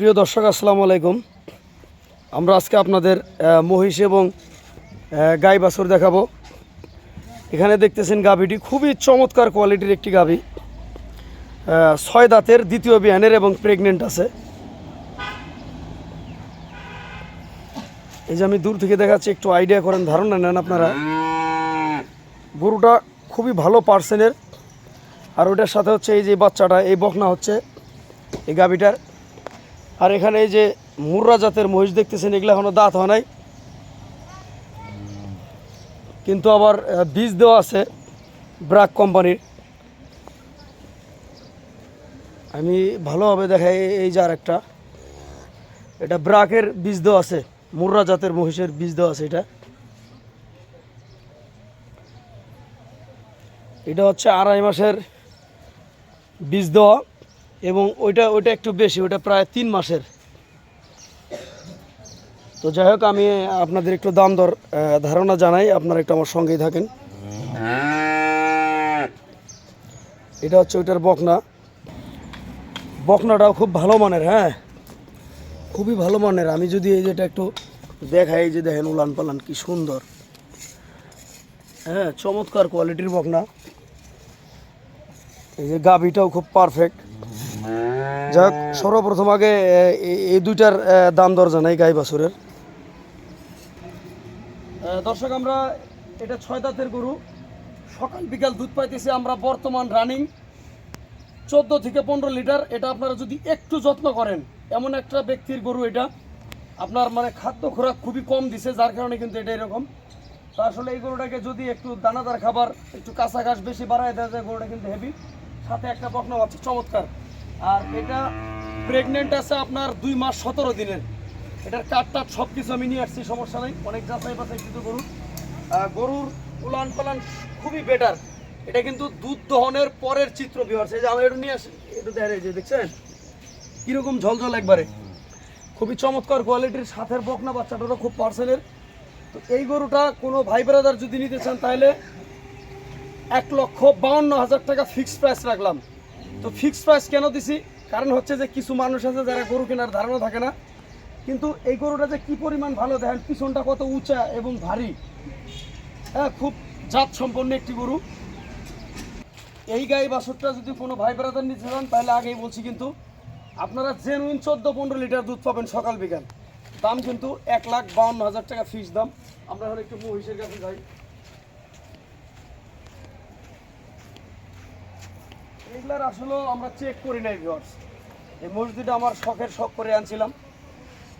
প্রিয় দর্শক, আসসালামু আলাইকুম। আমরা আজকে আপনাদের মহিষ এবং গাই বাছুর দেখাবো। এখানে দেখতেছেন গাভীটি খুবই চমৎকার কোয়ালিটির একটি গাভী। ছয় দাঁতের দ্বিতীয় বিয়ানের এবং প্রেগনেন্ট আছে। এই যে আমি দূর থেকে দেখাচ্ছি, একটু আইডিয়া করেন, ধারণা নেন আপনারা। গরুটা খুবই ভালো পার্সেনের। আর ওইটার সাথে হচ্ছে এই যে বাচ্চাটা, এই বকনা হচ্ছে। এই গাভীটার আর এখানে এই যে মুর্রা জাতের মহিষ দেখতেছেন, এগুলো এখনও দাঁত হয় নাই। কিন্তু আবার বীজ দেওয়া আছে ব্রাক কোম্পানির। আমি ভালোভাবে দেখাই, এই- এই যে আরেকটা। এটা ব্রাকের বীজ দেওয়া আছে মুর্রা জাতের মহিষের বীজ দেওয়া আছে এটা। এটা হচ্ছে আড়াই মাসের বীজ দেওয়া। এবং ওইটা ওইটা একটু বেশি, ওইটা প্রায় তিন মাসের। তো যাই হোক, আমি আপনাদের একটু দাম দর ধারণা জানাই, আপনারা একটু আমার সঙ্গেই থাকেন। এটা হচ্ছে ওইটার বকনা। বকনাটাও খুব ভালো মানের হ্যাঁ? খুবই ভালো মানের। আমি যদি এই যেটা একটু দেখাই যে দেখেন উলান পালান কি সুন্দর। হ্যাঁ চমৎকার কোয়ালিটির বকনা। এই যে গাভিটাও খুব পারফেক্ট যাক, সর্বপ্রথম আগে এই- দুইটার দাম দর জানাই গাই বাছুরের। দর্শক, আমরা এটা ছয় দাঁতের গরু। সকাল বিকাল দুধ পাইতেছি আমরা বর্তমান রানিং চোদ্দ থেকে পনেরো লিটার, এটা আপনারা যদি একটু যত্ন করেন, এমন একটা ব্যক্তির গরু এটা। আপনার মানে খাদ্য খোরাক খুবই কম দিছে, যার কারণে কিন্তু এটা এরকম। তো আসলে এই গরুটাকে যদি একটু দানাদার খাবার, একটু কাঁচা ঘাস বেশি বাড়ায় দেওয়া যায়, গরুটা কিন্তু হেভি সাথে একটা বকনা বাচ্চা চমৎকার। আর এটা প্রেগনেন্ট আছে আপনার দুই মাস সতেরো দিনের। এটার কাঠ সব কিছু আমি নিয়ে আসছি, সমস্যা নেই। অনেক যাচাই বাছাই কিন্তু গরুর। গরুর উলান পালান খুবই বেটার এটা কিন্তু দুধ দহনের পরের চিত্র বিহার এই যে আমি একটু নিয়ে আসি, একটু দেখেন এই যে, দেখছেন? কীরকম ঝলঝল একবারে। খুবই চমৎকার কোয়ালিটির সাথের বকনা বাচ্চাটারও খুব পার্সেলের তো এই গরুটা কোনো ভাই ব্রাদার যদি নিতে চান, তাহলে এক লক্ষ বাউন্ন হাজার টাকা ফিক্সড প্রাইস রাখলাম। তো ফিক্সড প্রাইস কেন দিছি? কারণ হচ্ছে যে কিছু মানুষ আছে যারা গরু কেনার ধারণা থাকে না। কিন্তু এই গরুটা যে কি পরিমাণ ভালো, দেখেন পিছনটা কত উঁচা এবং ভারী। হ্যাঁ খুব জাত সম্পন্ন একটি গরু। এই গাই বাছুরটা যদি কোনো ভাই ব্রাদার নিতে চান, তাহলে আগেই বলছি কিন্তু, আপনারা জেনুইন চোদ্দ পনেরো লিটার দুধ পাবেন সকাল বিকাল। দাম কিন্তু এক লাখ বাউন্ন হাজার টাকা ফিস দাম। আমরা এখন একটু মহিষের কাছে যাই। এগুলার আসলে আমরা চেক করি নাই ভিওর্স এই মসজিদটা আমার শখের শখ করে আনছিলাম।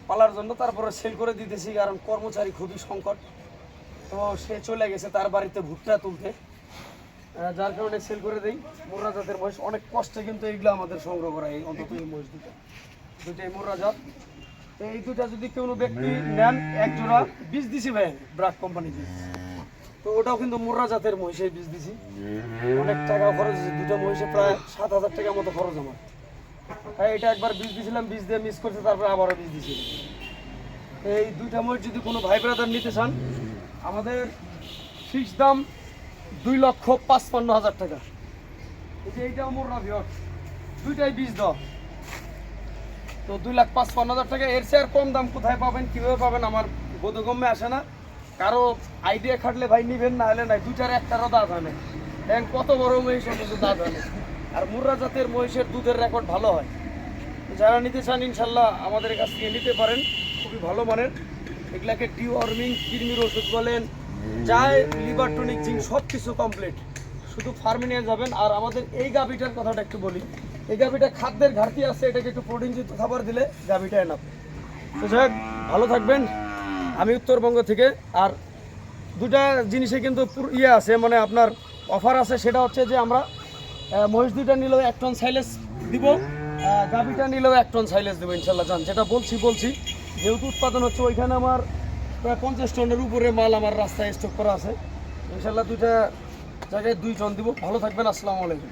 পালার জন্য তারপরে সেল করে দিতেছি, কারণ কর্মচারী খুবই সংকট। তো সে চলে গেছে তার বাড়িতে ভুট্টা তুলতে। যার কারণে সেল করে দেই। মোর্রা জাতের মহিষ অনেক কষ্টে কিন্তু এইগুলো আমাদের সংগ্রহ করা এই অন্তত এই মসজিদটা দুটো দুটোই মোর্রা জাত। এই দুটা যদি কোনো ব্যক্তি নেন, এক জোড়া। বীজ দিছি ভাই, ব্রাক কোম্পানি বীজ। তো ওটাও কিন্তু মোর্রা জাতের মহিষের বীজ দিছি। অনেক টাকা খরচ হয়েছে। দুটো মহিষে প্রায় সাত হাজার টাকার মতো খরচ আমার। হ্যাঁ এটা একবার বীজ দিয়েছিলাম বীজ দিয়ে মিস করছে, তারপরে আবারও বীজ দিয়েছিলাম এই দুইটা মহিষ যদি কোনো ভাই ব্রাদার নিতে চান, আমাদের ফিক্স দাম দুই লক্ষ পাঁচপান্ন হাজার টাকা। এই যে এইটা মোর ভিওর দুইটাই বীজ দাও। তো দুই লাখ পাঁচপান্ন হাজার টাকা। এর চেয়ে আর কম দাম কোথায় পাবেন, কীভাবে পাবেন, আমার বোধগম্যে আসে না। কারও আইডিয়া খাটলে ভাই নিবেন না হলে নাই। দুইটার একটারও দাঁত হয় না দেখেন কত বড় মহিষ অন্তত দাঁত হয় না আর মুর্রা জাতের মহিষের দুধের রেকর্ড ভালো হয়। যারা নিতে চান, ইনশাল্লাহ আমাদের কাছ থেকে নিতে পারেন। খুবই ভালো মানের। এগুলাকে ডিওয়ার্মিং কৃমির ওষুধ বলেন যায় লিভার টনিক জিঙ্ক সব কিছু কমপ্লিট শুধু ফার্মে নিয়ে যাবেন। আর আমাদের এই গাভিটার কথাটা একটু বলি। এই গাভিটা খাদ্যের ঘাটতি আছে, এটাকে একটু প্রোটিনযুক্ত খাবার দিলে গাভিটা এনাফ তো যাই ভালো থাকবেন। আমি উত্তরবঙ্গ থেকে, আর দুটা জিনিসে কিন্তু ইয়ে আছে মানে আপনার অফার আছে, সেটা হচ্ছে যে আমরা মহিষ দুইটা নিলেও এক টন সাইলেস দিব গাভিটা নিলেও এক টন সাইলেস দেবো ইনশাল্লাহ জান। যেটা বলছি বলছি। যেহেতু উৎপাদন হচ্ছে, ওইখানে আমার প্রায় পঞ্চাশ টনের উপরে মাল আমার রাস্তায় স্টক করা আছে। ইনশাল্লাহ দুইটা জায়গায় দুই টন দিব। ভালো থাকবেন, আসসালামু আলাইকুম।